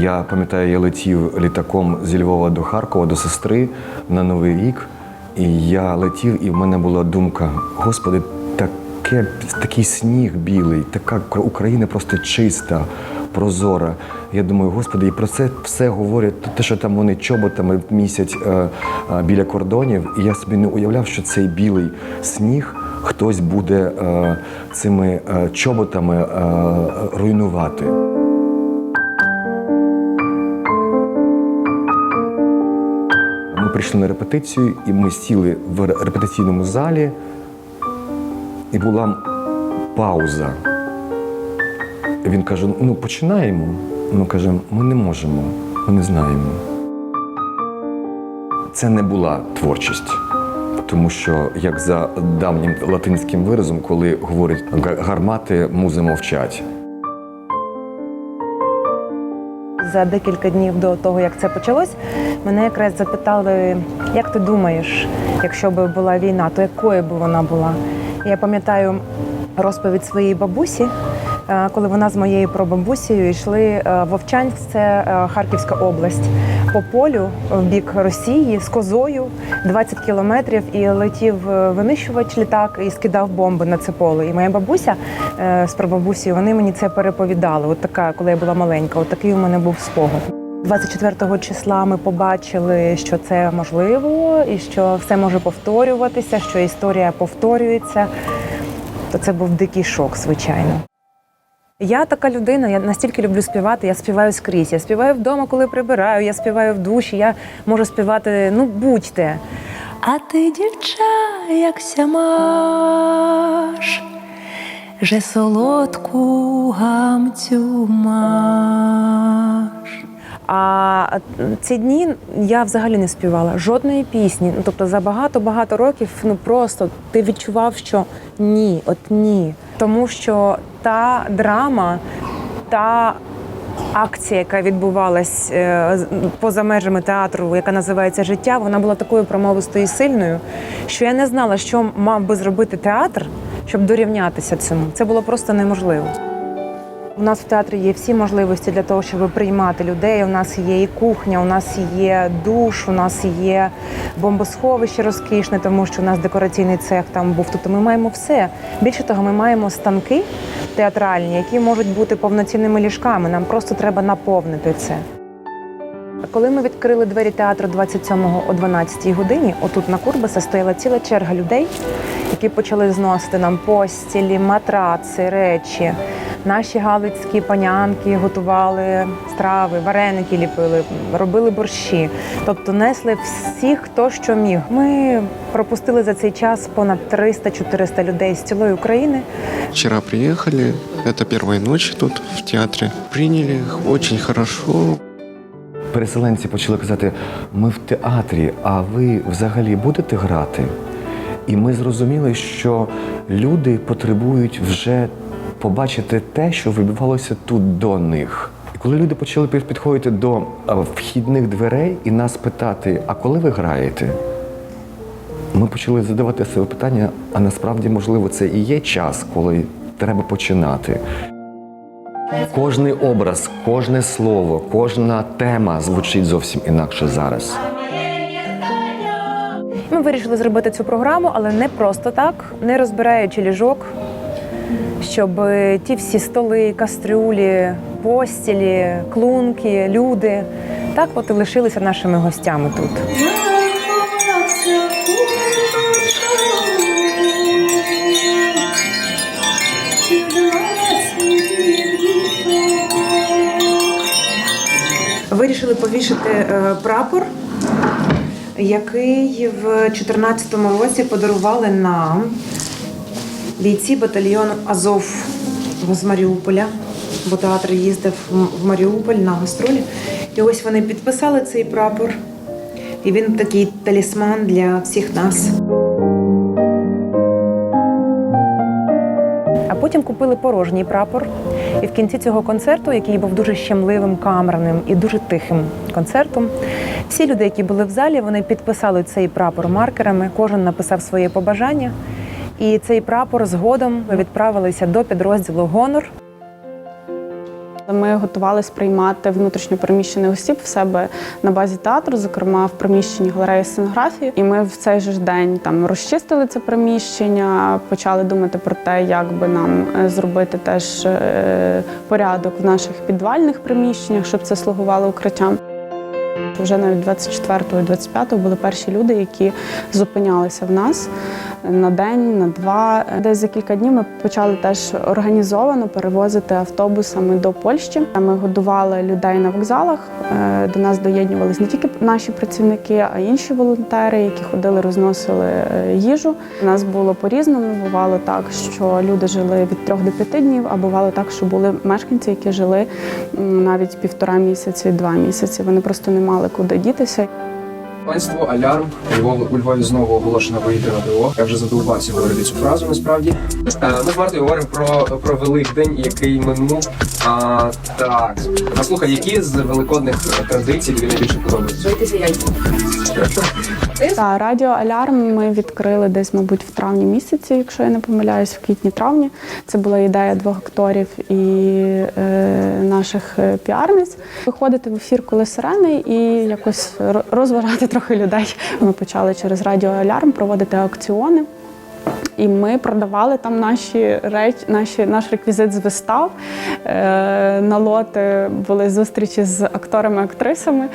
Я пам'ятаю, я летів літаком зі Львова до Харкова до сестри на Новий рік. І я летів, і в мене була думка: Господи, таке, такий сніг білий, така Кра- Україна просто чиста, прозора. Я думаю, Господи, і про це все говорять, те, що там вони чоботами місять е, е, біля кордонів. І я собі не уявляв, що цей білий сніг хтось буде е, цими е, чоботами е, руйнувати. Ми прийшли на репетицію, і ми сіли в репетиційному залі, і була пауза. Він каже: ну, починаємо. Ми кажемо, ми не можемо, ми не знаємо. Це не була творчість. Тому що, як за давнім латинським виразом, коли говорять гармати, музи мовчать. За декілька днів до того, як це почалось, мене якраз запитали, як ти думаєш, якщо б була війна, то якою б вона була? Я пам'ятаю розповідь своєї бабусі, коли вона з моєю прабабусею йшли е, Вовчанськ, це е, Харківська область, по полю в бік Росії з козою 20 кілометрів, і летів е, винищувач літак і скидав бомби на це поле. І моя бабуся е, з прабабусею, вони мені це переповідали. От така, коли я була маленька, от такий у мене був спогад. 24 числа ми побачили, що це можливо, і що все може повторюватися, що історія повторюється. То це був дикий шок, звичайно. Я така людина, я настільки люблю співати, я співаю скрізь. Я співаю вдома, коли прибираю, я співаю в душі, я можу співати, ну будь-де. А ти, дівча, як сямаш, же солодку гамцю маш. А ці дні я взагалі не співала жодної пісні. Ну, тобто за багато-багато років ну просто ти відчував, що ні, от ні. Тому що та драма, та акція, яка відбувалась е, поза межами театру, яка називається Життя, вона була такою промовистою і сильною, що я не знала, що мав би зробити театр, щоб дорівнятися цьому. Це було просто неможливо. У нас в театрі є всі можливості для того, щоб приймати людей. У нас є і кухня, у нас є душ, у нас є бомбосховище розкішне, тому що у нас декораційний цех там був. Тобто ми маємо все. Більше того, ми маємо станки театральні, які можуть бути повноцінними ліжками. Нам просто треба наповнити це. Коли ми відкрили двері театру 27-го о 12-й годині, отут на Курбаса стояла ціла черга людей, які почали зносити нам постілі, матраци, речі. Наші галицькі панянки готували страви, вареники ліпили, робили борщі. Тобто несли всіх, хто що міг. Ми пропустили за цей час понад 300-400 людей з цілої України. Вчера приехали, это первая ночь тут в театре. Приняли их очень хорошо. Переселенці почали казати: ми в театрі, а ви взагалі будете грати? І ми зрозуміли, що люди потребують вже побачити те, що відбувалося тут до них. І коли люди почали підходити до вхідних дверей і нас питати, а коли ви граєте? Ми почали задавати себе питання, а насправді, можливо, це і є час, коли треба починати. Кожний образ, кожне слово, кожна тема звучить зовсім інакше зараз. Ми вирішили зробити цю програму, але не просто так, не розбираючи ліжок, щоб ті всі столи, кастрюлі, постілі, клунки, люди так от і лишилися нашими гостями тут. Вирішили повішати е, прапор, який в 2014 році подарували нам бійці батальйону Азов з Маріуполя, бо театр їздив в Маріуполь на гастролі. І ось вони підписали цей прапор. І він такий талісман для всіх нас. А потім купили порожній прапор. І в кінці цього концерту, який був дуже щемливим, камерним і дуже тихим концертом, всі люди, які були в залі, вони підписали цей прапор маркерами. Кожен написав своє побажання. І цей прапор згодом ми відправилися до підрозділу Гонор. Ми готувалися приймати внутрішньопереміщених осіб в себе на базі театру, зокрема в приміщенні галереї сценографії. І ми в цей же день там розчистили це приміщення, почали думати про те, як би нам е, зробити теж е, порядок в наших підвальних приміщеннях, щоб це слугувало укриттям. Вже навіть 24-го, 25-го були перші люди, які зупинялися в нас на день, на два. Десь за кілька днів ми почали теж організовано перевозити автобусами до Польщі. Ми годували людей на вокзалах. Е, До нас доєднувалися не тільки наші працівники, а й інші волонтери, які ходили, розносили е, їжу. У нас було по-різному. Бувало так, що люди жили від трьох до п'яти днів, а бувало так, що були мешканці, які жили навіть півтора місяці, два місяці. Вони просто не мали куди дітися. Панство Алярм у Львові, знову оголошено виїти на ДО. Я вже задовбався говорити цю фразу. Насправді Е, ми з Мартою говоримо про, про Великдень, який минув. А, так а слухай, які з великодних традицій тобі найбільше подобаються? Та радіо Алярм ми відкрили десь, мабуть, в травні місяці, якщо я не помиляюсь, в квітні-травні. Це була ідея двох акторів і е, наших е, піарниць. Виходити в ефір, коли сирени, і якось розважати трохи людей. Ми почали через радіо Алярм проводити аукціони. І ми продавали там наші речі, наші, наш реквізит з вистав. Е, на лоти були зустрічі з акторами, актрисами.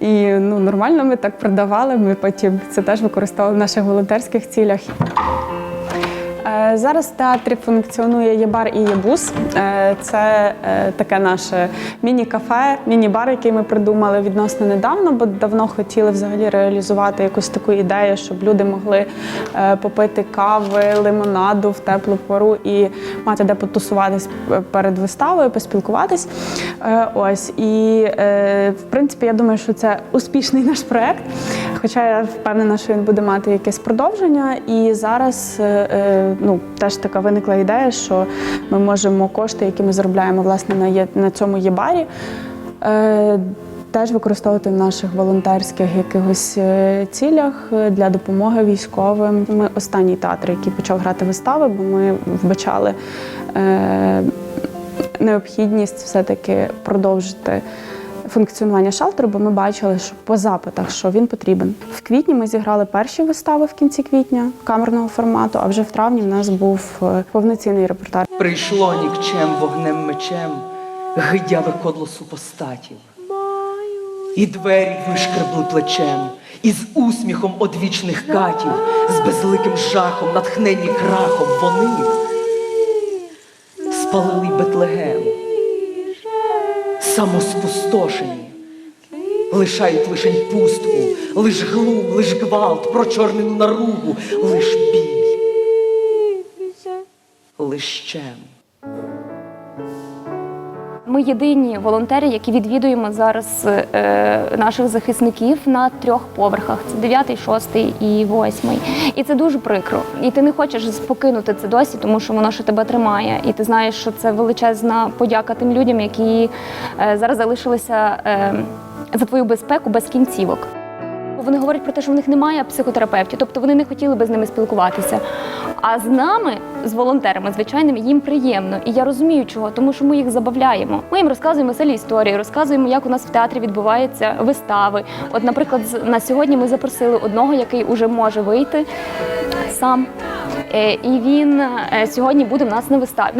І ну, нормально ми так продавали. Ми потім це теж використовували в наших волонтерських цілях. Е, Зараз в театрі функціонує є бар і є бус. Е, Це е, таке наше міні-кафе, міні-бар, який ми придумали відносно недавно, бо давно хотіли взагалі реалізувати якусь таку ідею, щоб люди могли попити кави, лимонаду в теплу пору і мати де потусуватись перед виставою, поспілкуватись. Ось і в принципі, я думаю, що це успішний наш проект. Хоча я впевнена, що він буде мати якесь продовження. І зараз ну, теж така виникла ідея, що ми можемо кошти, які ми заробляємо власне на, на цьому єбарі, е, теж використовувати в наших волонтерських якихось е, цілях е, для допомоги військовим. Ми останній театр, який почав грати вистави, бо ми вбачали. Е, Необхідність все-таки продовжити функціонування шалтеру, бо ми бачили, що по запитах, що він потрібен. В квітні ми зіграли перші вистави в кінці квітня камерного формату, а вже в травні в нас був е, повноцінний репортаж. Прийшло нікчем вогнем мечем, гидяве кодло супостатів. І двері вишкребли плечем, і з усміхом одвічних катів, з безликим жахом, натхненні крахом вони спалили Бетлегем, самоспустошені, лишають лишень пустку, лиш глум, лиш гвалт, прочорнену наругу, лиш біль, лиш щем. Ми єдині волонтери, які відвідуємо зараз е, наших захисників на трьох поверхах: це дев'ятий, шостий і восьмий. І це дуже прикро. І ти не хочеш покинути це досі, тому що воно ще тебе тримає. І ти знаєш, що це величезна подяка тим людям, які е, зараз залишилися е, за твою безпеку без кінцівок. Вони говорять про те, що в них немає психотерапевтів, тобто вони не хотіли би з ними спілкуватися. А з нами, з волонтерами, звичайними, їм приємно. І я розумію, чого, тому що ми їх забавляємо. Ми їм розказуємо веселі історії, розказуємо, як у нас в театрі відбуваються вистави. От, наприклад, на сьогодні ми запросили одного, який уже може вийти сам. Е, І він е, сьогодні буде в нас на виставі.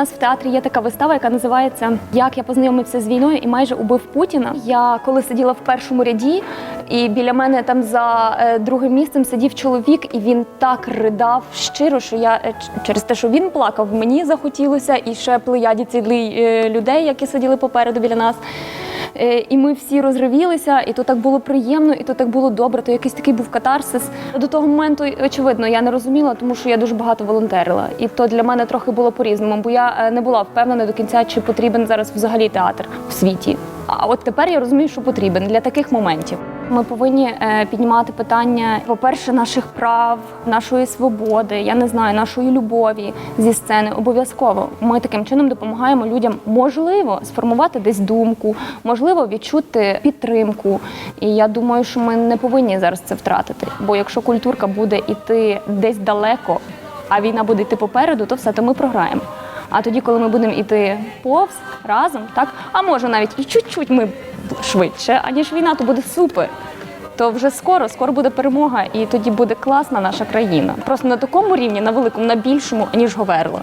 Нас в театрі є така вистава, яка називається Як я познайомився з війною і майже убив Путіна. Я коли сиділа в першому ряді, і біля мене там за е, другим місцем сидів чоловік, і він так ридав щиро, що я е, через те, що він плакав, мені захотілося, і ще плеяді цілий е, людей, які сиділи попереду біля нас. Е, І ми всі розривілися, і то так було приємно, і то так було добре. То якийсь такий був катарсис. До того моменту, очевидно, я не розуміла, тому що я дуже багато волонтерила. І то для мене трохи було по-різному, бо я е, не була впевнена до кінця, чи потрібен зараз взагалі театр в світі. А от тепер я розумію, що потрібен для таких моментів. Ми повинні е, піднімати питання, по-перше, наших прав, нашої свободи, я не знаю, нашої любові зі сцени. Обов'язково ми таким чином допомагаємо людям, можливо, сформувати десь думку, можливо, відчути підтримку. І я думаю, що ми не повинні зараз це втратити. Бо якщо культурка буде йти десь далеко, а війна буде йти попереду, то все то ми програємо. А тоді, коли ми будемо йти повз разом, так а може навіть і чуть-чуть ми швидше, аніж війна, то буде супер. То вже скоро, скоро буде перемога, і тоді буде класна наша країна. Просто на такому рівні, на великому, на більшому, ніж Говерла.